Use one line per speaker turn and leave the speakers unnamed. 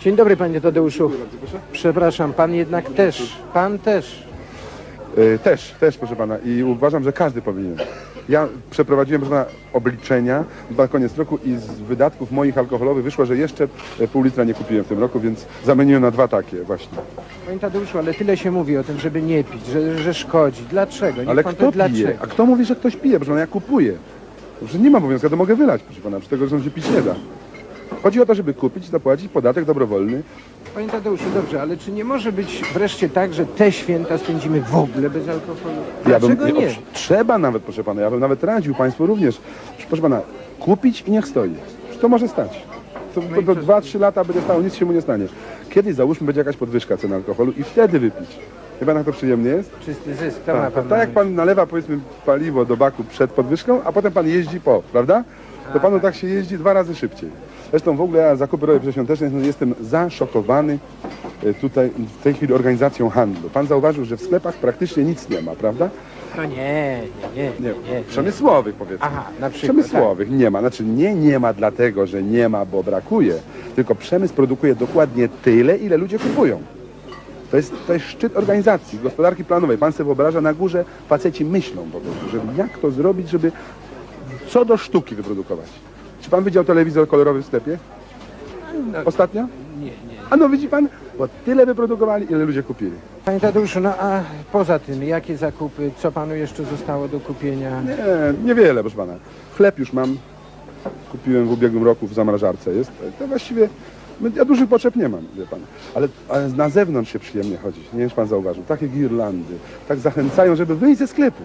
Dzień dobry panie Tadeuszu. Przepraszam, pan jednak też, pan też.
E, Też, też proszę pana i uważam, że każdy powinien. Ja przeprowadziłem proszę pana, obliczenia na koniec roku i z wydatków moich alkoholowych wyszło, że jeszcze e, pół litra nie kupiłem w tym roku, więc zamieniłem na dwa takie właśnie.
Panie Tadeuszu, ale tyle się mówi o tym, żeby nie pić, że, że szkodzi. Dlaczego? Niech
Ale
pan
kto
to
pije?
dlaczego?
A kto mówi, że ktoś pije? Proszę pana, ja kupuję. Że nie mam obowiązku, ja to mogę wylać, proszę pana, przy tego, że się pić nie da. Chodzi o to, żeby kupić, zapłacić podatek dobrowolny.
Panie Tadeuszu, dobrze, ale czy nie może być wreszcie tak, że te święta spędzimy w ogóle bez alkoholu? Dlaczego
bym,
nie?
o, trzeba nawet, proszę pana, ja bym nawet radził państwu również, proszę pana, kupić i niech stoi. To może stać. To, to, to
co?
2-3 lata będzie stało, nic się mu nie stanie. Kiedyś załóżmy będzie jakaś podwyżka cen alkoholu i wtedy wypić. Wie pan jak to przyjemnie jest?
Czysty zysk, to
Tak,
pan
tak jak
na
pan nalewa powiedzmy paliwo do baku przed podwyżką, a potem pan jeździ po, prawda? To panu tak się jeździ dwa razy szybciej. Zresztą w ogóle ja zakupy robię przedświąteczne, no jestem zaszokowany e, tutaj w tej chwili organizacją handlu. Pan zauważył, że w sklepach praktycznie nic nie ma, prawda?
No nie, nie, nie, nie, nie, nie.
Przemysłowych powiedzmy.
Aha, na przykład.
Przemysłowych nie ma. Znaczy nie nie ma dlatego, że nie ma, bo brakuje. Tylko przemysł produkuje dokładnie tyle, ile ludzie kupują. To jest, to jest szczyt organizacji, gospodarki planowej. Pan sobie wyobraża, na górze faceci myślą po prostu, żeby jak to zrobić, żeby co do sztuki wyprodukować. Czy pan widział telewizor kolorowy w sklepie?
No,
Ostatnio?
nie, nie.
A no widzi pan, bo tyle wyprodukowali, ile ludzie kupili.
Panie Tadeuszu, no a poza tym, jakie zakupy, co panu jeszcze zostało do kupienia?
Nie, niewiele, proszę pana. Chleb już mam. Kupiłem w ubiegłym roku w zamrażarce jest. To właściwie no, ja dużych potrzeb nie mam, wie pan. Ale, ale na zewnątrz się przyjemnie chodzić. Nie wiem, czy pan zauważył. Takie girlandy tak zachęcają, żeby wyjść ze sklepu.